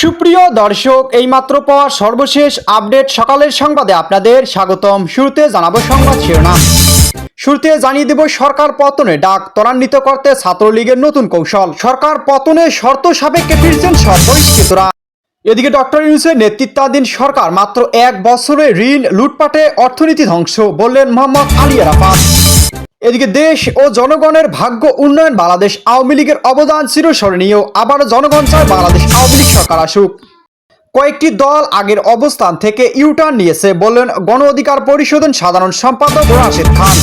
সুপ্রিয় দর্শক, এইমাত্র পাওয়া সর্বশেষ আপডেট সকালের সংবাদে আপনাদের স্বাগতম। শুরুতে জানাব সংবাদ শিরোনাম। শুরুতে জানিয়ে দেব, সরকার পতনে ডাক ত্বরান্বিত করতে ছাত্রলীগের নতুন কৌশল। সরকার পতনে শর্ত সাপেক্ষে ফিরছেন সব বহিষ্কৃতরা এদিকে ডক্টর ইউনুসের নেতৃত্বাধীন সরকার মাত্র এক বছরে ঋণ, লুটপাটে অর্থনীতি ধ্বংস, বললেন মোহাম্মদ আলী আরাফাত। এদিকে দেশ ও জনগণের ভাগ্য উন্নয়ন বাংলাদেশ আওয়ামী লীগের অবদান চিরস্মরণীয়। আবার জনগণ চায় বাংলাদেশ আওয়ামী লীগ সরকার আসুক। কয়েকটি দল আগের অবস্থান থেকে ইউটার্ন নিয়েছে, বললেন গণ অধিকার পরিষদের সাধারণ সম্পাদক রাশেদ খান।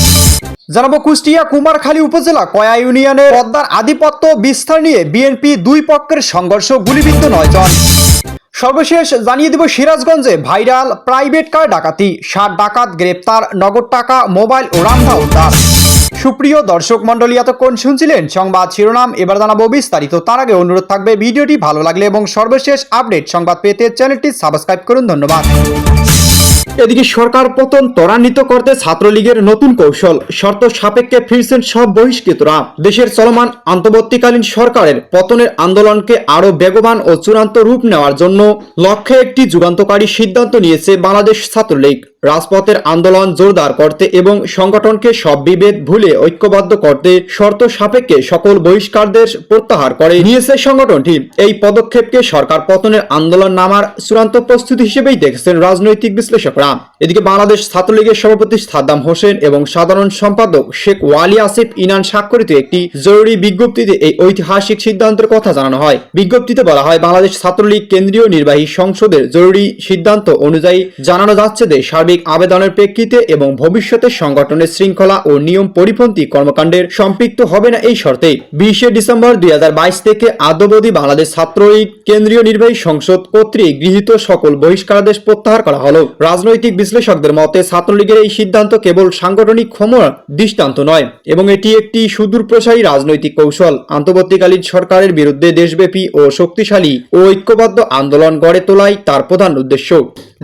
জানাব কুষ্টিয়া কুমারখালী উপজেলা কয়া ইউনিয়নের পদ্মার আধিপত্য বিস্তার নিয়ে বিএনপি দুই পক্ষের সংঘর্ষ গুলিবিদ্ধ নয় জন। সর্বশেষ জানিয়ে দেব সিরাজগঞ্জে ভাইরাল প্রাইভেট কার ডাকাতি। ষাট ডাকাত গ্রেপ্তার, নগদ টাকা, মোবাইল ও রান্না উদ্ধার। সুপ্রিয় দর্শক মন্ডলী এতক্ষণ শুনছিলেন সংবাদ শিরোনাম। এবার জানাব বিস্তারিত। তার আগে অনুরোধ থাকবে, ভিডিওটি ভালো লাগলে এবং সর্বশেষ আপডেট সংবাদ পেতে চ্যানেলটি সাবস্ক্রাইব করুন। ধন্যবাদ। এদিকে সরকার পতন ত্বরান্বিত করতে ছাত্রলীগের নতুন কৌশল। শর্ত সাপেক্ষে ফিরছেন সব বহিষ্কৃতরা। দেশের চলমান অন্তর্বর্তীকালীন সরকারের পতনের আন্দোলনকে আরও বেগবান ও চূড়ান্ত রূপ নেওয়ার জন্য লক্ষ্যে একটি যুগান্তকারী সিদ্ধান্ত নিয়েছে বাংলাদেশ ছাত্রলীগ। রাজপথের আন্দোলন জোরদার করতে এবং সংগঠনকে সব বিভেদ ভুলে ঐক্যবদ্ধ করতে শর্ত সাপেক্ষে সকল বহিষ্কারদের প্রত্যাহার করে। নিয়েছে সংগঠনটি। এই পদক্ষেপকে সরকার পতনের আন্দোলন নামার চূড়ান্ত প্রস্তুতি হিসেবেই দেখেছেন রাজনৈতিক বিশ্লেষকরা। এদিকে বাংলাদেশ ছাত্রলীগের সভাপতি সাদ্দাম হোসেন এবং সাধারণ সম্পাদক শেখ ওয়ালি আসিফ ইনান স্বাক্ষরিত একটি জরুরি বিজ্ঞপ্তিতে এই ঐতিহাসিক সিদ্ধান্তের কথা জানানো হয়। বিজ্ঞপ্তিতে বলা হয়, বাংলাদেশ ছাত্রলীগ কেন্দ্রীয় নির্বাহী সংসদের জরুরি সিদ্ধান্ত অনুযায়ী জানানো যাচ্ছে যে সার্বিক আবেদনের প্রেক্ষিতে এবং ভবিষ্যতে সংগঠনের শৃঙ্খলা ও নিয়ম পরিপন্থী কর্মকাণ্ডের সম্পৃক্ত হবে না এই শর্তে। বিশে ডিসেম্বর দুই হাজার বাইশ থেকে আদ্যবধি বাংলাদেশ ছাত্রলীগ কেন্দ্রীয় নির্বাহী সংসদ কর্তৃক গৃহীত সকল বহিষ্কারাদেশ প্রত্যাহার করা হলো। রাজনৈতিক বিশ্লেষকদের মতে, ছাত্রলীগের এই সিদ্ধান্ত কেবল সাংগঠনিক ক্ষমতার দৃষ্টান্ত নয়, এবং এটি একটি সুদূর প্রসারী রাজনৈতিক কৌশল। অন্তর্বর্তীকালীন সরকারের বিরুদ্ধে দেশব্যাপী ও শক্তিশালী ও ঐক্যবদ্ধ আন্দোলন গড়ে তোলাই তার প্রধান উদ্দেশ্য।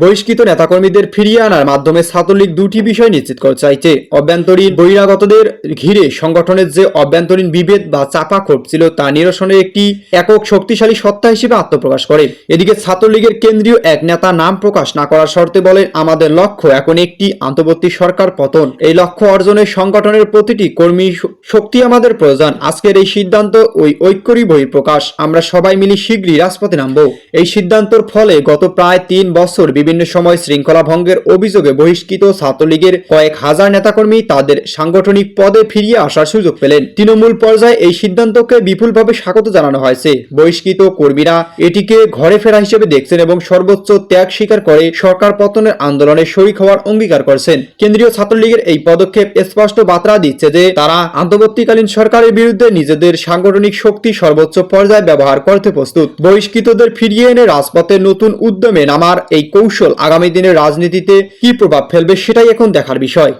বহিষ্কৃত নেতাকর্মীদের ফিরিয়ে আনার মাধ্যমে ছাত্রলীগ দুটি বিষয় নিশ্চিত করতে চাইছে। অভ্যন্তরীণ বহিরাগতদের ঘিরে সংগঠনের যে অভ্যন্তরীণ বিভেদ বা চাপা ক্ষোভ ছিল তা নিরসনের একটি একক শক্তিশালী সত্তা হিসেবে আত্মপ্রকাশ করে। এদিকে ছাত্রলীগের কেন্দ্রীয় এক নেতা নাম প্রকাশ না করার শর্তে বলেন, আমাদের লক্ষ্য এখন একটি আন্তর্বর্তী সরকার পতন। এই লক্ষ্য অর্জনে সংগঠনের প্রতিটি কর্মী শক্তি আমাদের প্রয়োজন। আজকের এই সিদ্ধান্ত ওই ঐক্যরই বহিঃপ্রকাশ। আমরা সবাই মিলে শীঘ্রই রাজপথে নামব। এই সিদ্ধান্তর ফলে গত প্রায় তিন বছর বিভিন্ন সময় শৃঙ্খলা ভঙ্গের অভিযোগে বহিষ্কৃত ছাত্রলীগের কয়েক হাজার নেতাকর্মী তাদের সাংগঠনিক পদে ফিরিয়ে আসার সুযোগ পেলেন। তৃণমূল পর্যায়ে এই সিদ্ধান্তকে বিপুলভাবে স্বাগত জানানো হয়েছে। বহিষ্কৃত কর্মীরা এটিকে ঘরে ফেরা হিসেবে দেখছেন এবং সর্বোচ্চ ত্যাগ স্বীকার করে সরকার পতনের আন্দোলনে শরিক হওয়ার অঙ্গীকার করছেন। কেন্দ্রীয় ছাত্রলীগের এই পদক্ষেপ স্পষ্ট বার্তা দিচ্ছে যে, তারা আন্তর্বর্তীকালীন সরকারের বিরুদ্ধে নিজেদের সাংগঠনিক শক্তি সর্বোচ্চ পর্যায়ে ব্যবহার করতে প্রস্তুত। বহিষ্কৃতদের ফিরিয়ে এনে রাজপথে নতুন উদ্যমে নামার এই কৌশল আগামী দিনের রাজনীতিতে কি প্রভাব ফেলবে সেটাই এখন দেখার বিষয়।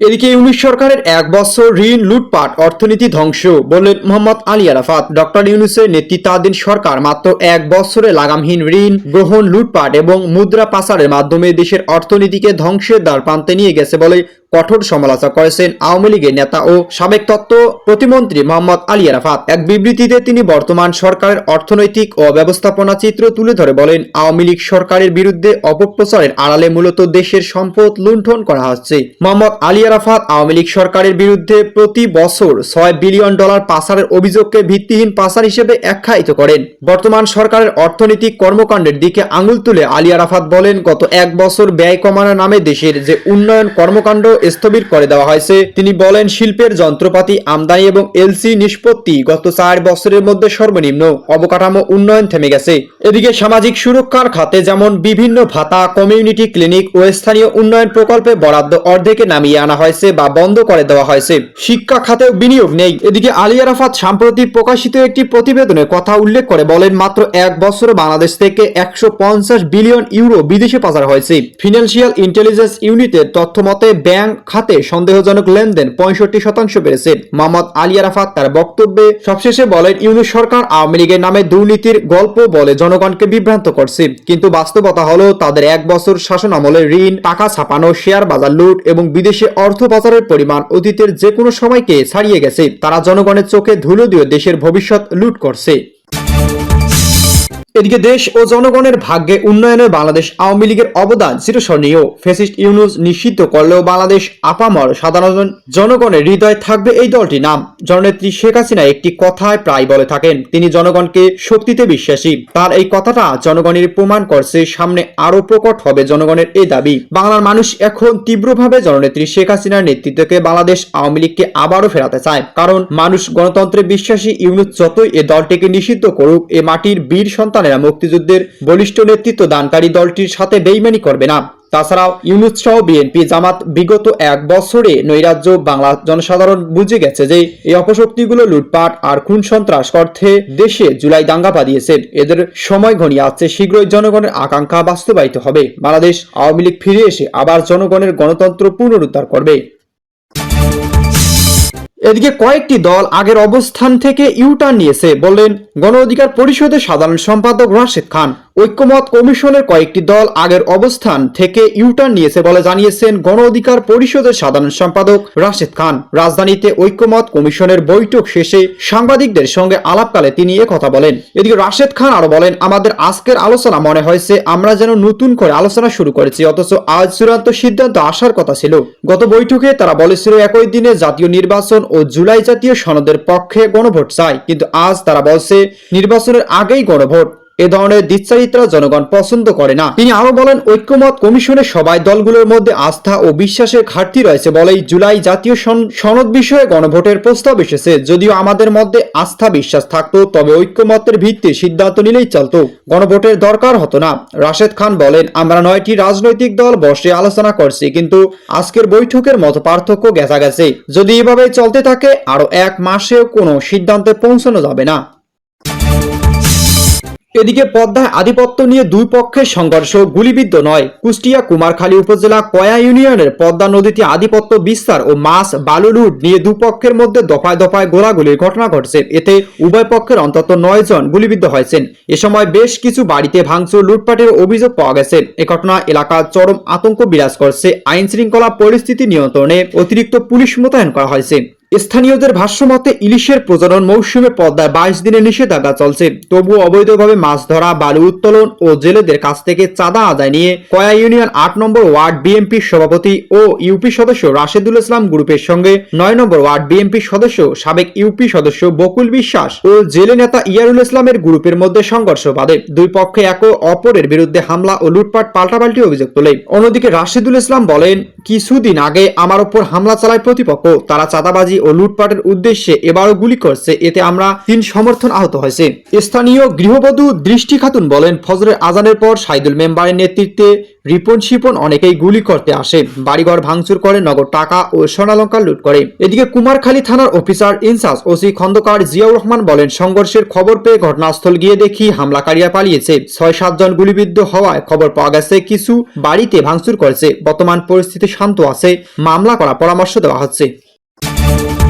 এদিকে ইউনিশ সরকারের এক বছর ঋণ, লুটপাট, অর্থনীতি ধ্বংস, বললেন মোহাম্মদ আলী আরাফাত। ডক্টর ইউনুসের নেতৃত্বাধীন সরকার মাত্র এক বছরে লাগামহীন ঋণ, গ্রহণ, লুটপাট এবং মুদ্রা পাচারের মাধ্যমে দেশের অর্থনীতিকে ধ্বংসের দ্বার প্রান্তে নিয়ে গেছে বলে কঠোর সমালোচনা করেছেন আওয়ামী লীগের নেতা ও সাবেক তত্ত্ব প্রতিমন্ত্রী মোহাম্মদ আলী আরাফাত। এক বিবৃতিতে তিনি বর্তমান সরকারের অর্থনৈতিক ও ব্যবস্থাপনা চিত্র তুলে ধরে বলেন, আওয়ামী লীগ সরকারের বিরুদ্ধে অপপ্রচারের আড়ালে মূলত দেশের সম্পদ লুণ্ঠন করা হচ্ছে। মোহাম্মদ আলী আরাফাত আওয়ামী লীগ সরকারের বিরুদ্ধে প্রতি বছর ছয় বিলিয়ন ডলার পাচারের অভিযোগকে ভিত্তিহীন পাচার হিসেবে আখ্যায়িত করেন। বর্তমান সরকারের অর্থনৈতিক কর্মকাণ্ডের দিকে আঙুল তুলে আলী আরাফাত বলেন, গত এক বছর ব্যয় কমানোর নামে দেশের যে উন্নয়ন কর্মকাণ্ড স্থবির করে দেওয়া হয়েছে। তিনি বলেন, শিল্পের যন্ত্রপাতি, আমদানি এবং এলসি নিষ্পত্তি গত চার বছরের মধ্যে সর্বনিম্ন। অবকাঠামো উন্নয়ন থেমে গেছে। এদিকে সামাজিক সুরক্ষার খাতে যেমন বিভিন্ন ভাতা, কমিউনিটি ক্লিনিক ও স্থানীয় উন্নয়ন প্রকল্পে বরাদ্দ অর্ধেকে নামিয়ে আনা হয়েছে বা বন্ধ করে দেওয়া হয়েছে। শিক্ষা খাতেও বিনিয়োগ নেই। এদিকে আলী আরাফাত সাম্প্রতি প্রকাশিত একটি প্রতিবেদনে কথা উল্লেখ করে বলেন, মাত্র এক বছরে বাংলাদেশ থেকে একশো পঞ্চাশ বিলিয়ন ইউরো বিদেশে পাচার হয়েছে। ফিনান্সিয়াল ইন্টেলিজেন্স ইউনিটের তথ্য মতে, ব্যাংক খাতে সন্দেহজনক লেনদেন পঁয়ষট্টি শতাংশ বেড়েছে। মোহাম্মদ আলী আরাফাত তার বক্তব্যে সবশেষে বলেন, ইউনুস সরকার আওয়ামী লীগের নামে দুর্নীতির গল্প বলে জনগণকে বিভ্রান্ত করছে। কিন্তু বাস্তবতা হলো, তাদের এক বছর শাসন আমলে ঋণ, টাকা ছাপানো, শেয়ার বাজার লুট এবং বিদেশে অর্থ পাচারের পরিমাণ অতীতের যে কোনো সময়কে ছাড়িয়ে গেছে। তারা জনগণের চোখে ধুলো দিয়ে দেশের ভবিষ্যৎ লুট করছে। এদিকে দেশ ও জনগণের ভাগ্যে উন্নয়নে বাংলাদেশ আওয়ামী লীগের অবদান চিরস্মরণীয় ফেসিস্ট ইউনুস নিষিদ্ধ করলেও বাংলাদেশ আপামর সাধারণ জনগণের হৃদয়ে থাকবে এই দলটি নাম। জননেত্রী শেখ হাসিনা একটি কথায় প্রায় বলে থাকেন, তিনি জনগণকে শক্তিতে বিশ্বাসী। তার এই কথাটা জনগণের প্রমাণ করছে। সামনে আরও প্রকট হবে জনগণের এই দাবি। বাংলার মানুষ এখন তীব্রভাবে জননেত্রী শেখ হাসিনার নেতৃত্বকে বাংলাদেশ আওয়ামী লীগকে আবারও ফেরাতে চায়। কারণ মানুষ গণতন্ত্রে বিশ্বাসী ইউনুস যতই এ দলটিকে নিষিদ্ধ করুক, এ মাটির বীর সন্তানেরা মুক্তিযুদ্ধের বলিষ্ঠ নেতৃত্ব দানকারী দলটির সাথে বেইমানি করবে না। তাছাড়াও ইউনুস সহ বিএনপি জামাত বিগত এক বছরে নৈরাজ্য, বাংলা জনসাধারণ বুঝে গেছে যে এই অপশক্তিগুলো লুটপাট আর খুন সন্ত্রাস অর্থে দেশে জুলাই দাঙ্গা বাঁধিয়েছে। এদের সময় ঘনিয়ে আসছে শীঘ্রই জনগণের আকাঙ্ক্ষা বাস্তবায়িত হবে। বাংলাদেশ আওয়ামী লীগ ফিরে এসে আবার জনগণের গণতন্ত্র পুনরুদ্ধার করবে। এদিকে কয়েকটি দল আগের অবস্থান থেকে ইউটার্ন নিয়েছে, বললেন গণ অধিকার পরিষদের সাধারণ সম্পাদক রাশেদ খান। ঐক্যমত কমিশনের কয়েকটি দল আগের অবস্থান থেকে ইউটার্ন নিয়েছে বলে জানিয়েছেন গণ অধিকার পরিষদের সাধারণ সম্পাদক রাশেদ খান। রাজধানীতে ঐক্যমত কমিশনের বৈঠক শেষে সাংবাদিকদের সঙ্গে আলাপকালে তিনি এ কথা বলেন। এদিকে রাশেদ খান আরও বলেন, আমাদের আজকের আলোচনা মনে হয়েছে, আমরা যেন নতুন করে আলোচনা শুরু করেছি, অথচ আজ চূড়ান্ত সিদ্ধান্ত আসার কথা ছিল। গত বৈঠকে তারা বলেছিল, একই দিনে জাতীয় নির্বাচন ও জুলাই জাতীয় সনদের পক্ষে গণভোট চায় কিন্তু আজ তারা বলছে নির্বাচনের আগেই গণভোট। এ ধরনের দিচ্চারিত্রা জনগণ পছন্দ করে না। তিনি আরও বলেন, ঐক্যমত কমিশনের সবাই দলগুলোর মধ্যে আস্থা ও বিশ্বাসের ঘাটতি রয়েছে বলেই জুলাই জাতীয় সনদ বিষয়ে গণভোটের প্রস্তাব এসেছে। যদিও আমাদের মধ্যে আস্থা বিশ্বাস থাকতো, তবে ঐক্যমতের ভিত্তি সিদ্ধান্ত নিলেই চলতো। গণভোটের দরকার হতো না। রাশেদ খান বলেন, আমরা নয়টি রাজনৈতিক দল বসে আলোচনা করছি, কিন্তু আজকের বৈঠকের মতো পার্থক্য গেছা গেছে। যদি এভাবে চলতে থাকে আরও এক মাসেও কোনো সিদ্ধান্তে পৌঁছানো যাবে না। এদিকে পদ্মায় আধিপত্য নিয়ে দুই পক্ষের সংঘর্ষ গুলিবিদ্ধ নয়। কুষ্টিয়া, কুমারখালী উপজেলা কয়া ইউনিয়নের পদ্মা নদীতে আধিপত্য বিস্তার ও মাছ, বালু লুট নিয়ে দুপক্ষের মধ্যে দফায় দফায় গোলাগুলির ঘটনা ঘটছে। এতে উভয় পক্ষের অন্তত নয় জন গুলিবিদ্ধ হয়েছেন। এ সময় বেশ কিছু বাড়িতে ভাঙচুর লুটপাটের অভিযোগ পাওয়া গেছে। এ ঘটনা এলাকার চরম আতঙ্ক বিরাজ করছে। আইন শৃঙ্খলা পরিস্থিতি নিয়ন্ত্রণে অতিরিক্ত পুলিশ মোতায়েন করা হয়েছে। স্থানীয়দের ভাষ্যমতে, ইলিশের প্রজনন মৌসুমে পদ্মায় বাইশ দিনের নিষেধাজ্ঞা চলছে। তবুও অবৈধভাবে মাছ ধরা, বালু উত্তোলন ও জেলেদের কাছ থেকে চাঁদা আদায় নিয়ে কয়া ইউনিয়ন আট নম্বর ওয়ার্ড বিএনপির সভাপতি ও ইউপি সদস্য রাশেদুল ইসলাম গ্রুপের সঙ্গে নয় নম্বর ওয়ার্ড বিএনপির সদস্য সাবেক ইউপি সদস্য বকুল বিশ্বাস ও জেলে নেতা ইয়ারুল ইসলামের গ্রুপের মধ্যে সংঘর্ষ বাধে। দুই পক্ষে এক অপরের বিরুদ্ধে হামলা ও লুটপাট পাল্টাপাল্টি অভিযোগ তোলে। অন্যদিকে রাশেদুল ইসলাম বলেন, কিছুদিন আগে আমার ওপর হামলা চালায় প্রতিপক্ষ। তারা চাঁদাবাজি ও লুটপাটের উদ্দেশ্যে এবারও গুলি করছে। এতে আমরা তিন সমর্থন আহত হয়েছে। স্থানীয় গৃহবধূ দৃষ্টি খাতুন বলেন, ফজরের আজানের পর সাইদুল মেম্বারের নেতৃত্বে রিপন শিপন অনেকেই গুলি করতে আসে। বাড়িঘর ভাঙচুর করে নগদ টাকা ও স্বর্ণালঙ্কার লুট করে। এদিকে কুমারখালী থানার officer in charge OC Khandakar Ziaur Rahman বলেন, সংঘর্ষের খবর পেয়ে ঘটনাস্থল গিয়ে দেখি হামলাকারীরা পালিয়েছে। ছয় সাতজন গুলিবিদ্ধ হওয়ায় খবর পাওয়া গেছে, কিছু বাড়িতে ভাঙচুর করেছে। বর্তমান পরিস্থিতি শান্ত আছে। মামলা করা পরামর্শ দেওয়া হচ্ছে। Thank you.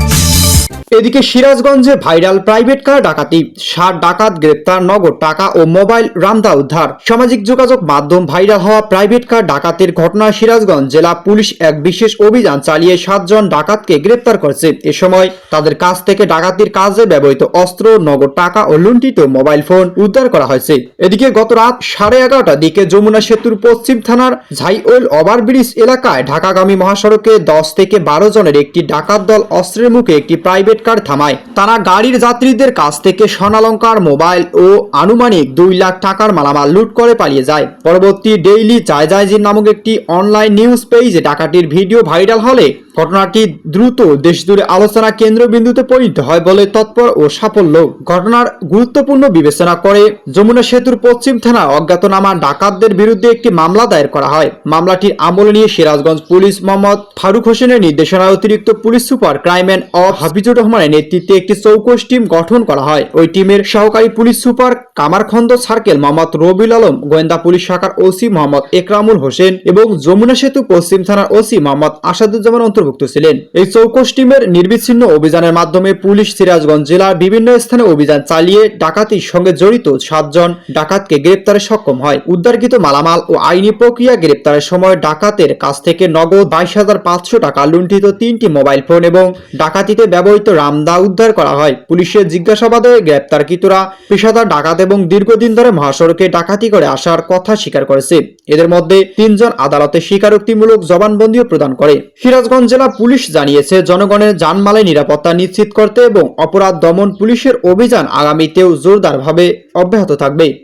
এদিকে সিরাজগঞ্জে ভাইরাল প্রাইভেট কার ডাকাতি ষাট ডাকাত, গ্রেপ্তার, নগদ টাকা ও মোবাইল রামদা উদ্ধার। সামাজিক যোগাযোগ মাধ্যম ভাইরাল হওয়া প্রাইভেট কার ডাকাতের ঘটনা সিরাজগঞ্জ জেলা পুলিশ এক বিশেষ অভিযান চালিয়ে সাতজন ডাকাতকে গ্রেপ্তার করেছে। এ সময় তাদের কাছ থেকে ডাকাতির কাজে ব্যবহৃত অস্ত্র, নগদ টাকা ও লুণ্ঠিত মোবাইল ফোন উদ্ধার করা হয়েছে। এদিকে গত রাত সাড়ে এগারোটার দিকে যমুনা সেতুর পশ্চিম থানার ঝাইওয়েল ওভারব্রিজ এলাকায় ঢাকাগামী মহাসড়কে দশ থেকে বারো জনের একটি ডাকাত দল অস্ত্রের মুখে একটি প্রাইভেট কার থামায়। তারা গাড়ির যাত্রীদের কাছ থেকে স্বর্ণালঙ্কার মোবাইল ও আনুমানিক দুই লাখ টাকার মালামাল লুট করে পালিয়ে যায়। পরবর্তী ডেইলি জায়জায়জির নামক একটি অনলাইন নিউজ পেজে ডাকাতির ভিডিও ভাইরাল হলে ঘটনাটি দ্রুত দেশজুড়ে আলোচনা কেন্দ্রবিন্দুতে পরিণত হয় বলে তৎপর ও সাফল্য। ঘটনার গুরুত্বপূর্ণ বিবেচনা করে যমুনা সেতুর পশ্চিম থানা অজ্ঞাতনামা ডাকাতদের বিরুদ্ধে একটি মামলা দায়ের করা হয়। মামলাটির আমল নিয়ে সিরাজগঞ্জ পুলিশ মোহাম্মদ ফারুক হোসেনের নির্দেশনায় অতিরিক্ত পুলিশ সুপার ক্রাইম্যান অফ হাফিজুর রহমানের নেতৃত্বে একটি চৌকস টিম গঠন করা হয়। ওই টিমের সহকারী police super Kamarkhanda circle Mohammad Rabiul Alam, গোয়েন্দা পুলিশ শাখার ওসি মোহাম্মদ একরামুল হোসেন এবং যমুনা সেতু পশ্চিম থানার ওসি মোহাম্মদ আসাদুজ্জামান অন্তর্ভুক্ত ছিলেন। এই চৌকস টিমের নির্বিচ্ছিন্ন অভিযানের মাধ্যমে পুলিশ সিরাজগঞ্জ জেলার বিভিন্ন স্থানে অভিযান চালিয়ে ডাকাতির সঙ্গে জড়িত সাতজন ডাকাতকে গ্রেপ্তারে সক্ষম হয়। উদ্ধারকৃত মালামাল ও আইনি প্রক্রিয়া গ্রেপ্তারের সময় ডাকাতের কাছ থেকে নগদ বাইশ হাজার পাঁচশো টাকা লুণ্ঠিত তিনটি মোবাইল ফোন এবং ডাকাতিতে ব্যবহৃত রামদা উদ্ধার করা হয়। পুলিশের জিজ্ঞাসাবাদে গ্রেপ্তারকৃতরা পেশাদার ডাকাত এবং দীর্ঘদিন ধরে মহাসড়কে ডাকাতি করে আসার কথা স্বীকার করেছে। এদের মধ্যে তিনজন আদালতে স্বীকারোক্তিমূলক জবানবন্দিও প্রদান করে। সিরাজগঞ্জ জেলা পুলিশ জানিয়েছে, জনগণের জানমালের নিরাপত্তা নিশ্চিত করতে এবং অপরাধ দমন পুলিশের অভিযান আগামীতেও জোরদারভাবে অব্যাহত থাকবে।